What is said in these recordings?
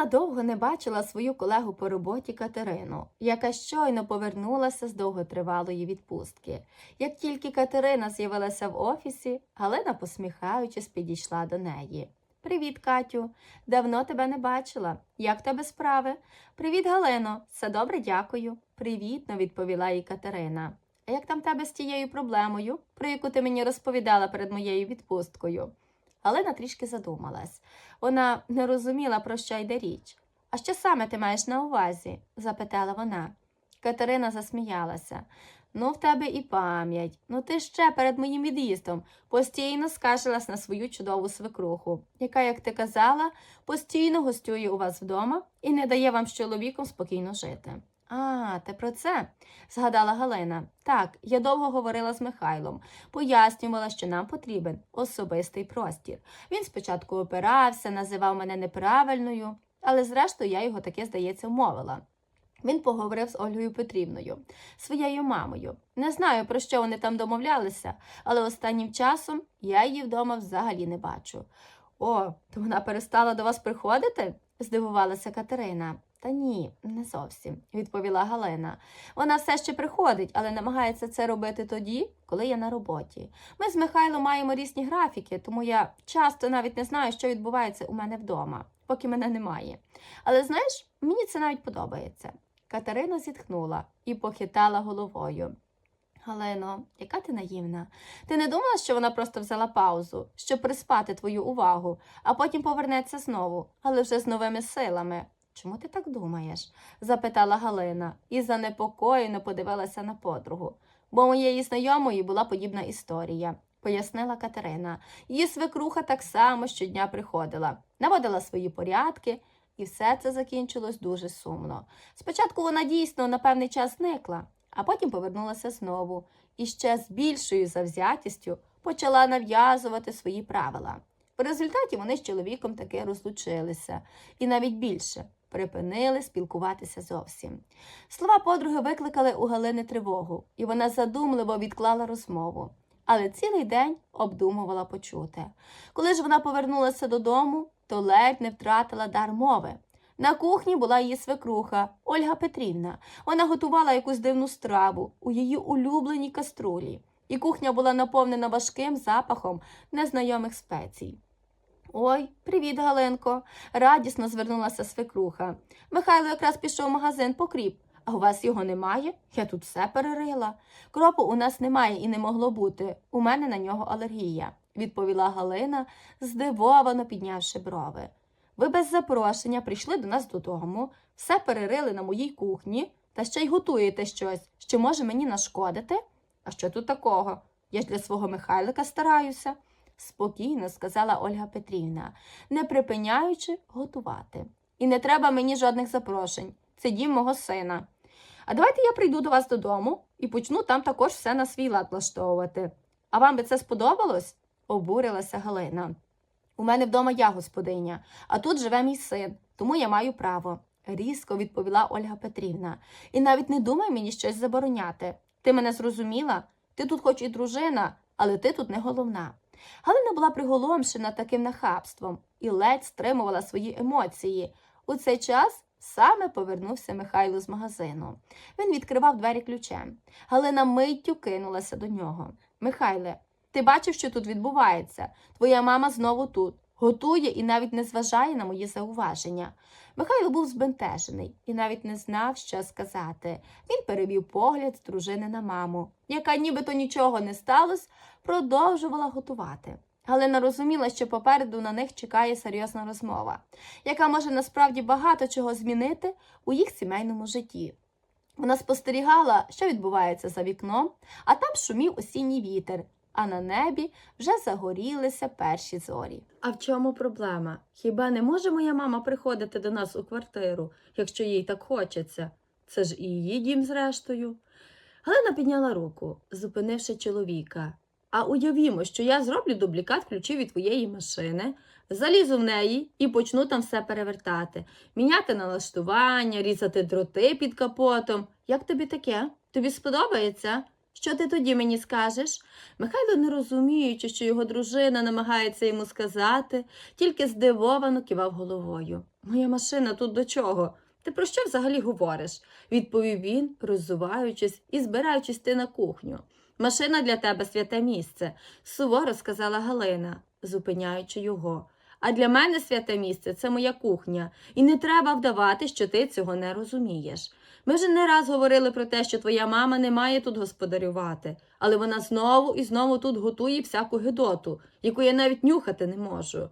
Галина довго не бачила свою колегу по роботі Катерину, яка щойно повернулася з довготривалої відпустки. Як тільки Катерина з'явилася в офісі, Галина, посміхаючись, підійшла до неї. Привіт, Катю. Давно тебе не бачила. Як тебе справи? Привіт, Галино. Все добре, дякую. Привітно, відповіла їй Катерина. А як там тебе з тією проблемою, про яку ти мені розповідала перед моєю відпусткою? Галина трішки задумалась. Вона не розуміла, про що йде річ. А що саме ти маєш на увазі? запитала вона. Катерина засміялася. Ну, в тебе і пам'ять. Ну ти ще перед моїм від'їздом постійно скаржилась на свою чудову свекруху, яка, як ти казала, постійно гостює у вас вдома і не дає вам з чоловіком спокійно жити. А, ти про це? згадала Галина. Так, я довго говорила з Михайлом, пояснювала, що нам потрібен особистий простір. Він спочатку опирався, називав мене неправильною, але зрештою я його таки, здається, вмовила. Він поговорив з Ольгою Петрівною, своєю мамою. Не знаю, про що вони там домовлялися, але останнім часом я її вдома взагалі не бачу. О, то вона перестала до вас приходити? Здивувалася Катерина. Та ні, не зовсім, відповіла Галина. Вона все ще приходить, але намагається це робити тоді, коли я на роботі. Ми з Михайлом маємо різні графіки, тому я часто навіть не знаю, що відбувається у мене вдома, поки мене немає. Але знаєш, мені це навіть подобається. Катерина зітхнула і похитала головою. Галино, яка ти наївна? Ти не думала, що вона просто взяла паузу, щоб приспати твою увагу, а потім повернеться знову, але вже з новими силами. Чому ти так думаєш? запитала Галина і занепокоєно подивилася на подругу. Бо моєї знайомої була подібна історія, пояснила Катерина. Її свекруха так само щодня приходила, наводила свої порядки, і все це закінчилось дуже сумно. Спочатку вона дійсно на певний час зникла, а потім повернулася знову і ще з більшою завзятістю почала нав'язувати свої правила. В результаті вони з чоловіком таки розлучилися, і навіть більше припинили спілкуватися зовсім. Слова подруги викликали у Галини тривогу, і вона задумливо відклала розмову. Але цілий день обдумувала почуте. Коли ж вона повернулася додому, то ледь не втратила дар мови. На кухні була її свекруха Ольга Петрівна. Вона готувала якусь дивну страву у її улюбленій каструлі, і кухня була наповнена важким запахом незнайомих спецій. Ой, привіт, Галинко, радісно звернулася свекруха. Михайло якраз пішов в магазин по кріп, а у вас його немає? Я тут все перерила. Кропу у нас немає і не могло бути. У мене на нього алергія, відповіла Галина, здивовано піднявши брови. Ви без запрошення прийшли до нас додому, все перерили на моїй кухні та ще й готуєте щось, що може мені нашкодити? А що тут такого? Я ж для свого Михайлика стараюся, спокійно сказала Ольга Петрівна, не припиняючи готувати. І не треба мені жодних запрошень. Це дім мого сина. А давайте я прийду до вас додому і почну там також все на свій лад влаштовувати. А вам би це сподобалось? обурилася Галина. У мене вдома я господиня, а тут живе мій син, тому я маю право, різко відповіла Ольга Петрівна. І навіть не думай мені щось забороняти. Ти мене зрозуміла? Ти тут хоч і дружина, але ти тут не головна. Галина була приголомшена таким нахабством і ледь стримувала свої емоції. У цей час саме повернувся Михайло з магазину. Він відкривав двері ключем. Галина миттю кинулася до нього. Михайле, ти бачив, що тут відбувається? Твоя мама знову тут. Готує і навіть не зважає на мої зауваження. Михайло був збентежений і навіть не знав, що сказати. Він перевів погляд з дружини на маму, яка нібито нічого не сталося, продовжувала готувати. Галина розуміла, що попереду на них чекає серйозна розмова, яка може насправді багато чого змінити у їх сімейному житті. Вона спостерігала, що відбувається за вікном, а там шумів осінній вітер, а на небі вже загорілися перші зорі. А в чому проблема? Хіба не може моя мама приходити до нас у квартиру, якщо їй так хочеться? Це ж і її дім зрештою. Галина підняла руку, зупинивши чоловіка. А уявімо, що я зроблю дублікат ключів від твоєї машини, залізу в неї і почну там все перевертати, міняти налаштування, різати дроти під капотом. Як тобі таке? Тобі сподобається? Що ти тоді мені скажеш? Михайло, не розуміючи, що його дружина намагається йому сказати, тільки здивовано кивав головою. Моя машина тут до чого? Ти про що взагалі говориш? відповів він, роззуваючись і збираючись йти на кухню. Машина для тебе святе місце, суворо сказала Галина, зупиняючи його. А для мене святе місце це моя кухня, і не треба вдавати, що ти цього не розумієш. Ми вже не раз говорили про те, що твоя мама не має тут господарювати, але вона знову і знову тут готує всяку гидоту, яку я навіть нюхати не можу.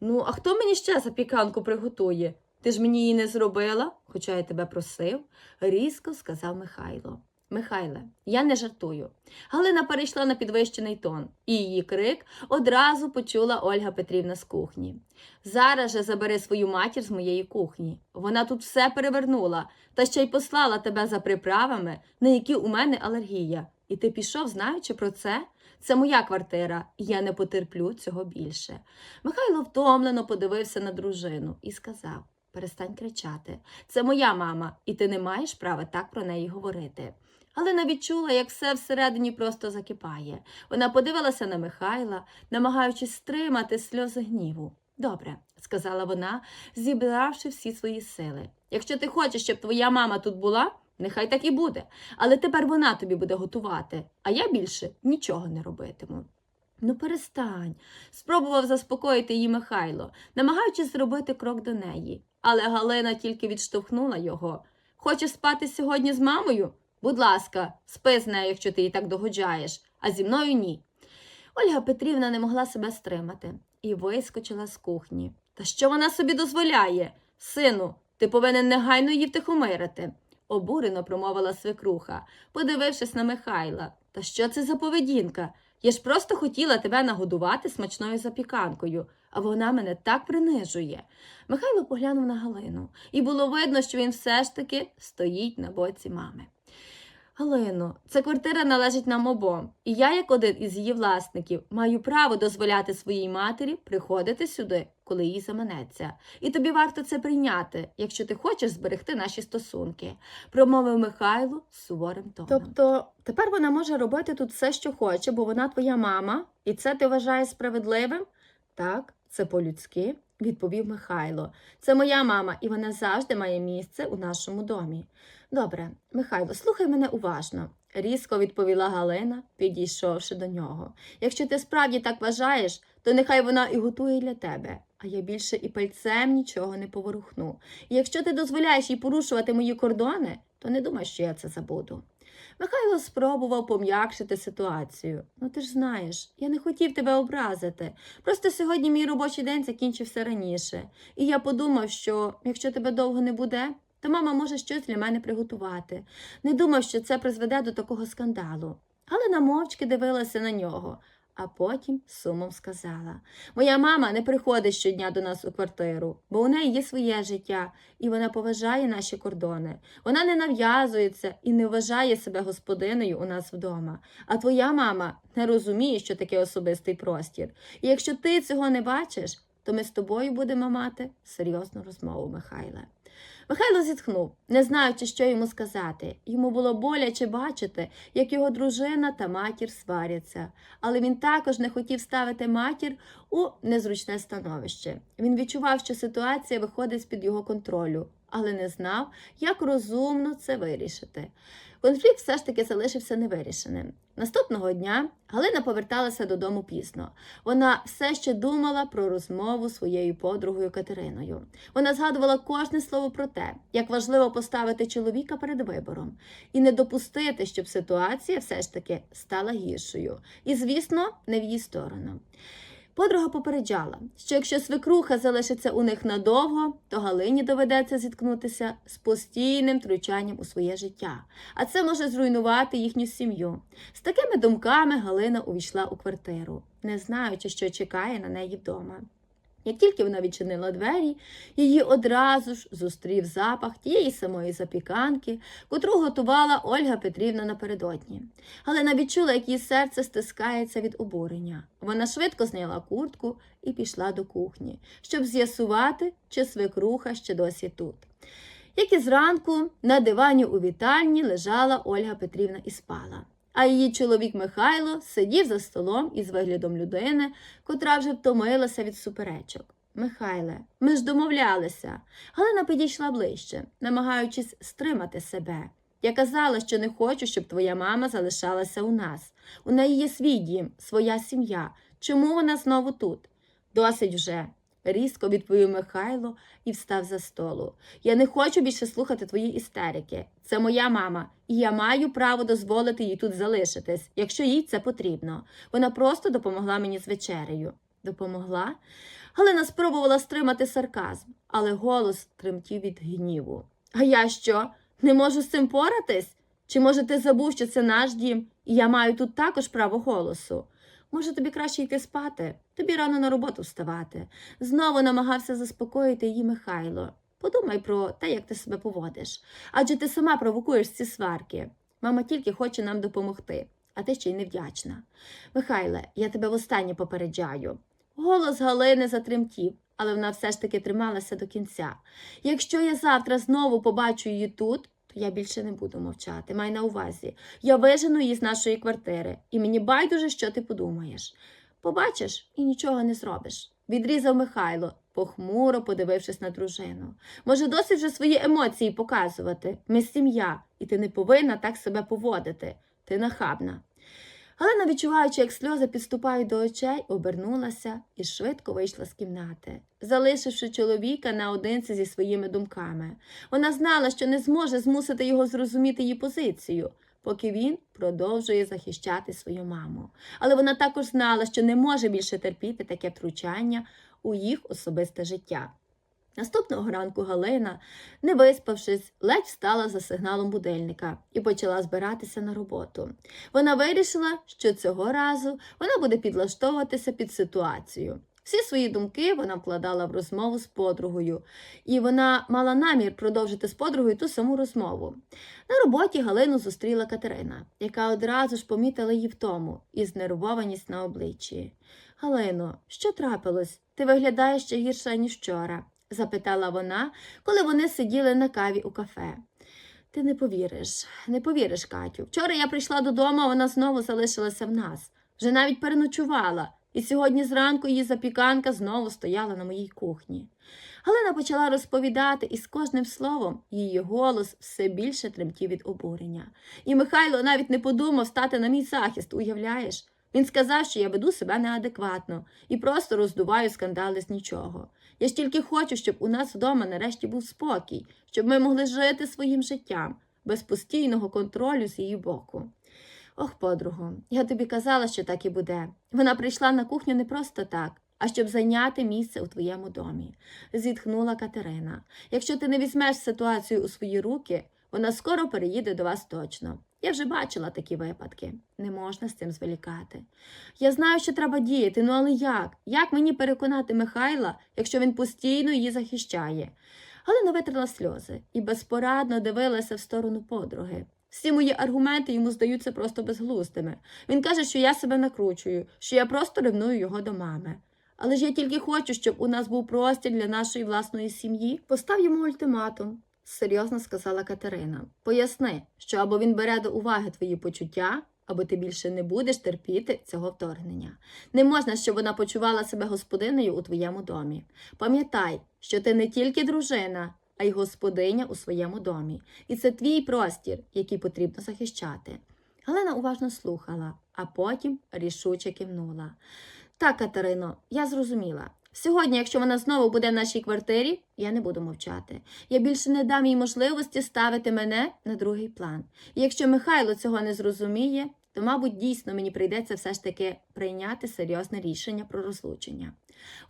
Ну, а хто мені ще запіканку приготує? Ти ж мені її не зробила, хоча я тебе просив, різко сказав Михайло. Михайле, я не жартую. Галина перейшла на підвищений тон, і її крик одразу почула Ольга Петрівна з кухні. Зараз же забери свою матір з моєї кухні. Вона тут все перевернула, та ще й послала тебе за приправами, на які у мене алергія. І ти пішов, знаючи про це? Це моя квартира, і я не потерплю цього більше. Михайло втомлено подивився на дружину і сказав: Перестань кричати. Це моя мама, і ти не маєш права так про неї говорити. Галина відчула, як все всередині просто закипає. Вона подивилася на Михайла, намагаючись стримати сльози гніву. Добре, сказала вона, зібравши всі свої сили. Якщо ти хочеш, щоб твоя мама тут була, нехай так і буде. Але тепер вона тобі буде готувати, а я більше нічого не робитиму. Ну, перестань, спробував заспокоїти її Михайло, намагаючись зробити крок до неї. Але Галина тільки відштовхнула його. Хочеш спати сьогодні з мамою? Будь ласка, спи з нею, якщо ти їй так догоджаєш, а зі мною ні. Ольга Петрівна не могла себе стримати і вискочила з кухні. Та що вона собі дозволяє? Сину, ти повинен негайно її втихомирити, обурено промовила свекруха, подивившись на Михайла. Та що це за поведінка? Я ж просто хотіла тебе нагодувати смачною запіканкою, а вона мене так принижує. Михайло поглянув на Галину, і було видно, що він все ж таки стоїть на боці мами. Галино, ця квартира належить нам обом, і я, як один із її власників, маю право дозволяти своїй матері приходити сюди, коли їй заманеться. І тобі варто це прийняти, якщо ти хочеш зберегти наші стосунки, промовив Михайло суворим тоном. Тобто тепер вона може робити тут все, що хоче, бо вона твоя мама, і це ти вважаєш справедливим? Так, це по-людськи, відповів Михайло. Це моя мама, і вона завжди має місце у нашому домі. Добре, Михайло, слухай мене уважно, різко відповіла Галина, підійшовши до нього. Якщо ти справді так вважаєш, то нехай вона і готує для тебе, а я більше і пальцем нічого не поворухну. І якщо ти дозволяєш їй порушувати мої кордони, то не думай, що я це забуду. Михайло спробував пом'якшити ситуацію. Ну ти ж знаєш, я не хотів тебе образити. Просто сьогодні мій робочий день закінчився раніше, і я подумав, що якщо тебе довго не буде, то мама може щось для мене приготувати. Не думав, що це призведе до такого скандалу. Але мовчки дивилася на нього, а потім сумом сказала: Моя мама не приходить щодня до нас у квартиру, бо у неї є своє життя, і вона поважає наші кордони. Вона не нав'язується і не вважає себе господиною у нас вдома. А твоя мама не розуміє, що таке особистий простір. І якщо ти цього не бачиш, то ми з тобою будемо мати серйозну розмову, Михайле. Михайло зітхнув, не знаючи, що йому сказати. Йому було боляче бачити, як його дружина та матір сваряться, але він також не хотів ставити матір у незручне становище. Він відчував, що ситуація виходить з-під його контролю, але не знав, як розумно це вирішити. Конфлікт все ж таки залишився невирішеним. Наступного дня Галина поверталася додому пізно. Вона все ще думала про розмову своєю подругою Катериною. Вона згадувала кожне слово про те, як важливо поставити чоловіка перед вибором і не допустити, щоб ситуація все ж таки стала гіршою. І, звісно, не в її сторону. Подруга попереджала, що якщо свекруха залишиться у них надовго, то Галині доведеться зіткнутися з постійним втручанням у своє життя, а це може зруйнувати їхню сім'ю. З такими думками Галина увійшла у квартиру, не знаючи, що чекає на неї вдома. Як тільки вона відчинила двері, її одразу ж зустрів запах тієї самої запіканки, котру готувала Ольга Петрівна напередодні. Галина відчула, як її серце стискається від обурення. Вона швидко зняла куртку і пішла до кухні, щоб з'ясувати, чи свекруха ще досі тут. Як і зранку на дивані у вітальні лежала Ольга Петрівна і спала. А її чоловік Михайло сидів за столом із виглядом людини, котра вже втомилася від суперечок. Михайле, ми ж домовлялися. Галина підійшла ближче, намагаючись стримати себе. Я казала, що не хочу, щоб твоя мама залишалася у нас. У неї є свій дім, своя сім'я. Чому вона знову тут? Досить вже, різко відповів Михайло і встав за столу. Я не хочу більше слухати твої істерики. Це моя мама, і я маю право дозволити їй тут залишитись, якщо їй це потрібно. Вона просто допомогла мені з вечерею. Допомогла? Галина спробувала стримати сарказм, але голос тремтів від гніву. А я що? Не можу з цим поратись? Чи може ти забув, що це наш дім, і я маю тут також право голосу? Може, тобі краще йти спати, тобі рано на роботу вставати. Знову намагався заспокоїти її Михайло. Подумай про те, як ти себе поводиш. Адже ти сама провокуєш ці сварки. Мама тільки хоче нам допомогти, а ти ще й невдячна. Михайле, я тебе востаннє попереджаю. Голос Галини затремтів, але вона все ж таки трималася до кінця. Якщо я завтра знову побачу її тут, то я більше не буду мовчати. Май на увазі. Я вижену її з нашої квартири, і мені байдуже, що ти подумаєш. Побачиш і нічого не зробиш. Відрізав Михайло, похмуро подивившись на дружину. Може, досить вже свої емоції показувати. Ми сім'я, і ти не повинна так себе поводити. Ти нахабна. Галина, відчуваючи, як сльози підступають до очей, обернулася і швидко вийшла з кімнати, залишивши чоловіка наодинці зі своїми думками. Вона знала, що не зможе змусити його зрозуміти її позицію, поки він продовжує захищати свою маму. Але вона також знала, що не може більше терпіти таке втручання у їх особисте життя. Наступного ранку Галина, не виспавшись, ледь встала за сигналом будильника і почала збиратися на роботу. Вона вирішила, що цього разу вона буде підлаштовуватися під ситуацію. Всі свої думки вона вкладала в розмову з подругою, і вона мала намір продовжити з подругою ту саму розмову. На роботі Галину зустріла Катерина, яка одразу ж помітила її втому і знервованість на обличчі. Галино, що трапилось? Ти виглядаєш ще гірше, ніж вчора запитала вона, коли вони сиділи на каві у кафе. Ти не повіриш, не повіриш, Катю. Вчора я прийшла додому, а вона знову залишилася в нас. Вже навіть переночувала, і сьогодні зранку її запіканка знову стояла на моїй кухні. Галина почала розповідати, і з кожним словом її голос все більше тремтів від обурення. І Михайло навіть не подумав стати на мій захист, уявляєш? Він сказав, що я веду себе неадекватно і просто роздуваю скандали з нічого. Я ж тільки хочу, щоб у нас вдома нарешті був спокій, щоб ми могли жити своїм життям без постійного контролю з її боку. Ох, подругу, я тобі казала, що так і буде. Вона прийшла на кухню не просто так, а щоб зайняти місце у твоєму домі, зітхнула Катерина. Якщо ти не візьмеш ситуацію у свої руки, вона скоро переїде до вас точно. Я вже бачила такі випадки. Не можна з цим зволікати. Я знаю, що треба діяти, ну але як? Як мені переконати Михайла, якщо він постійно її захищає? Галина витрила сльози і безпорадно дивилася в сторону подруги. Всі мої аргументи йому здаються просто безглуздими. Він каже, що я себе накручую, що я просто ревную його до мами. Але ж я тільки хочу, щоб у нас був простір для нашої власної сім'ї. Постав йому ультиматум, серйозно сказала Катерина. Поясни, що або він бере до уваги твої почуття, або ти більше не будеш терпіти цього вторгнення. Не можна, щоб вона почувала себе господинею у твоєму домі. Пам'ятай, що ти не тільки дружина, а й господиня у своєму домі. І це твій простір, який потрібно захищати. Галина уважно слухала, а потім рішуче кивнула. Так, Катерино, я зрозуміла. Сьогодні, якщо вона знову буде в нашій квартирі, я не буду мовчати. Я більше не дам їй можливості ставити мене на другий план. І якщо Михайло цього не зрозуміє, то, мабуть, дійсно мені прийдеться все ж таки прийняти серйозне рішення про розлучення.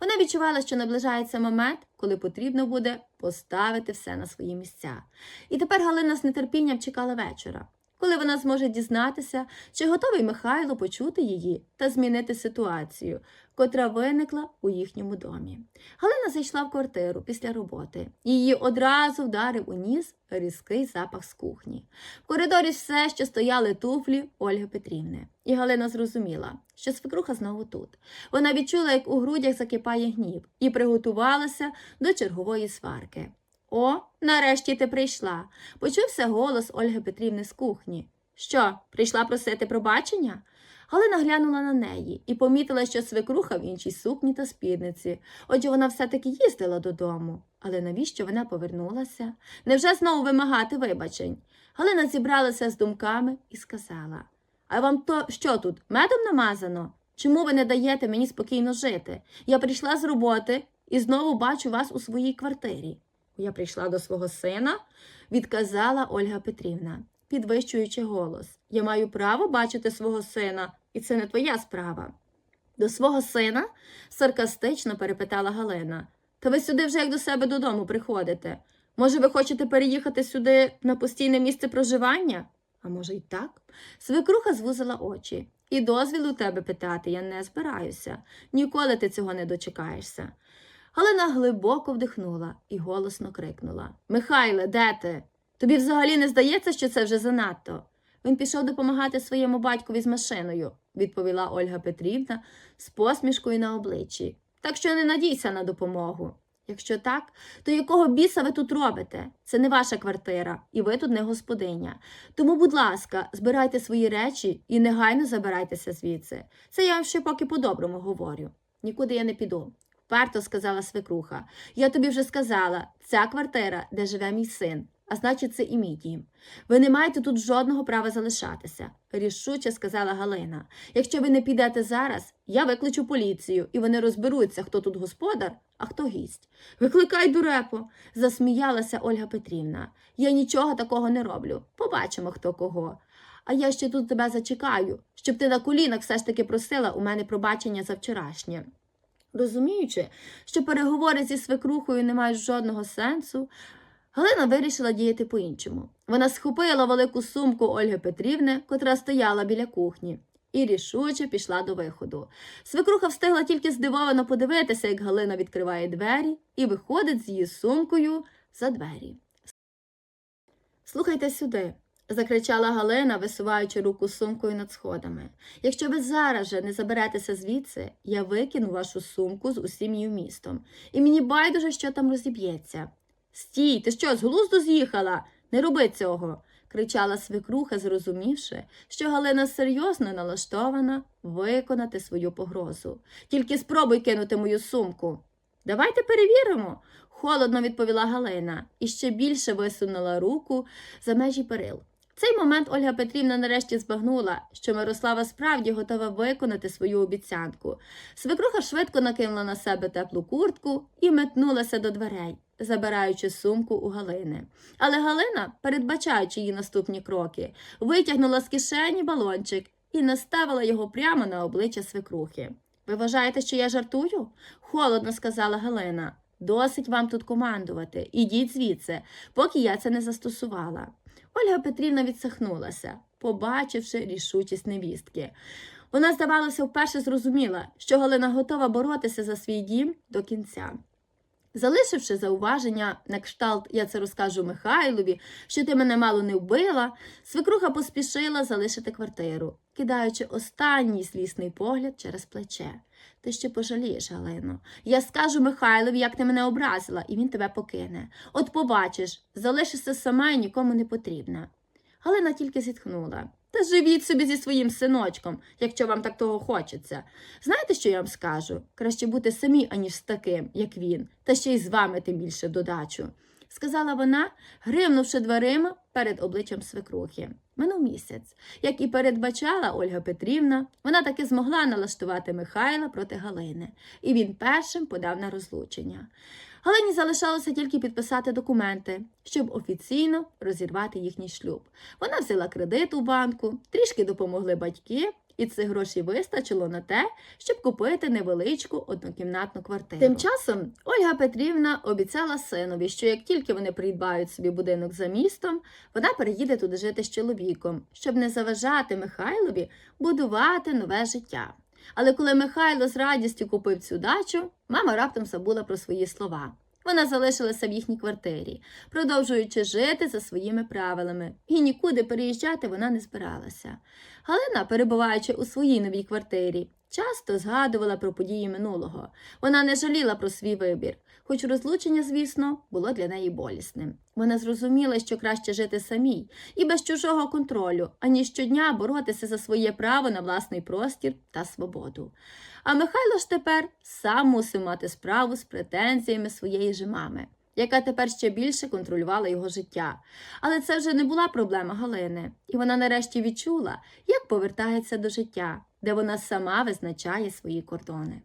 Вона відчувала, що наближається момент, коли потрібно буде поставити все на свої місця. І тепер Галина з нетерпінням чекала вечора, коли вона зможе дізнатися, чи готовий Михайло почути її та змінити ситуацію, котра виникла у їхньому домі. Галина зайшла в квартиру після роботи. Її одразу вдарив у ніс різкий запах з кухні. В коридорі все ще стояли туфлі Ольги Петрівни. І Галина зрозуміла, що свекруха знову тут. Вона відчула, як у грудях закипає гнів, і приготувалася до чергової сварки. О, нарешті ти прийшла. Почувся голос Ольги Петрівни з кухні. Що, прийшла просити пробачення? Галина глянула на неї і помітила, що свекруха в іншій сукні та спідниці. Отже, вона все-таки їздила додому. Але навіщо вона повернулася? Невже знову вимагати вибачень? Галина зібралася з думками і сказала: А вам то що тут, медом намазано? Чому ви не даєте мені спокійно жити? Я прийшла з роботи і знову бачу вас у своїй квартирі. Я прийшла до свого сина, відказала Ольга Петрівна, підвищуючи голос. Я маю право бачити свого сина, і це не твоя справа. До свого сина? саркастично перепитала Галина. Та ви сюди вже як до себе додому приходите. Може, ви хочете переїхати сюди на постійне місце проживання? А може, й так? Свекруха звузила очі. І дозвіл у тебе питати я не збираюся. Ніколи ти цього не дочекаєшся. Галина глибоко вдихнула і голосно крикнула Михайле, де ти? Тобі взагалі не здається, що це вже занадто? Він пішов допомагати своєму батькові з машиною, відповіла Ольга Петрівна з посмішкою на обличчі. Так що не надійся на допомогу. Якщо так, то якого біса ви тут робите? Це не ваша квартира, і ви тут не господиня. Тому, будь ласка, збирайте свої речі і негайно забирайтеся звідси. Це я вам ще поки по-доброму говорю. Нікуди я не піду. Вперто сказала свекруха. Я тобі вже сказала, ця квартира, де живе мій син, а значить, це і мій дім. Ви не маєте тут жодного права залишатися, рішуче сказала Галина. Якщо ви не підете зараз, я викличу поліцію, і вони розберуться, хто тут господар, а хто гість. Викликай дурепо, засміялася Ольга Петрівна. Я нічого такого не роблю. Побачимо, хто кого. А я ще тут тебе зачекаю, щоб ти на колінах все ж таки просила у мене пробачення за вчорашнє. Розуміючи, що переговори зі свекрухою не мають жодного сенсу, Галина вирішила діяти по-іншому. Вона схопила велику сумку Ольги Петрівни, котра стояла біля кухні, і рішуче пішла до виходу. Свекруха встигла тільки здивовано подивитися, як Галина відкриває двері і виходить з її сумкою за двері. Слухайте сюди, закричала Галина, висуваючи руку з сумкою над сходами. Якщо ви зараз же не заберетеся звідси, я викину вашу сумку з усім її вмістом. І мені байдуже, що там розіб'ється. Стій, ти що, з глузду з'їхала? Не роби цього. кричала свекруха, зрозумівши, що Галина серйозно налаштована виконати свою погрозу. Тільки спробуй кинути мою сумку. Давайте перевіримо, холодно відповіла Галина і ще більше висунула руку за межі перил. Цей момент Ольга Петрівна нарешті збагнула, що Мирослава справді готова виконати свою обіцянку. Свекруха швидко накинула на себе теплу куртку і метнулася до дверей, забираючи сумку у Галини. Але Галина, передбачаючи її наступні кроки, витягнула з кишені балончик і наставила його прямо на обличчя свекрухи. Ви вважаєте, що я жартую? холодно сказала Галина. Досить вам тут командувати. Ідіть звідси, поки я це не застосувала. Ольга Петрівна відсахнулася, побачивши рішучість невістки. Вона, здавалося, вперше зрозуміла, що Галина готова боротися за свій дім до кінця. Залишивши зауваження на кшталт, я це розкажу Михайлові, що ти мене мало не вбила, свекруха поспішила залишити квартиру, кидаючи останній злісний погляд через плече. Ти ще пожалієш, Галино. Я скажу Михайлові, як ти мене образила, і він тебе покине. От побачиш, залишишся сама і нікому не потрібна. Галина тільки зітхнула. Та живіть собі зі своїм синочком, якщо вам так того хочеться. Знаєте, що я вам скажу? Краще бути самі, аніж з таким, як він, та ще й з вами тим більше додачу, сказала вона, гримнувши дверима перед обличчям свекрухи. Минув місяць. Як і передбачала Ольга Петрівна, вона таки змогла налаштувати Михайла проти Галини, і він першим подав на розлучення. Галині залишалося тільки підписати документи, щоб офіційно розірвати їхній шлюб. Вона взяла кредит у банку, трішки допомогли батьки, і цих грошей вистачило на те, щоб купити невеличку однокімнатну квартиру. Тим часом Ольга Петрівна обіцяла синові, що як тільки вони придбають собі будинок за містом, вона переїде туди жити з чоловіком, щоб не заважати Михайлові будувати нове життя. Але коли Михайло з радістю купив цю дачу, мама раптом забула про свої слова. Вона залишилася в їхній квартирі, продовжуючи жити за своїми правилами, і нікуди переїжджати вона не збиралася. Галина, перебуваючи у своїй новій квартирі Часто згадувала про події минулого. Вона не жаліла про свій вибір, хоч розлучення, звісно, було для неї болісним. Вона зрозуміла, що краще жити самій і без чужого контролю, аніж щодня боротися за своє право на власний простір та свободу. А Михайло ж тепер сам мусив мати справу з претензіями своєї же мами, яка тепер ще більше контролювала його життя. Але це вже не була проблема Галини, і вона нарешті відчула, як повертається до життя, де вона сама визначає свої кордони.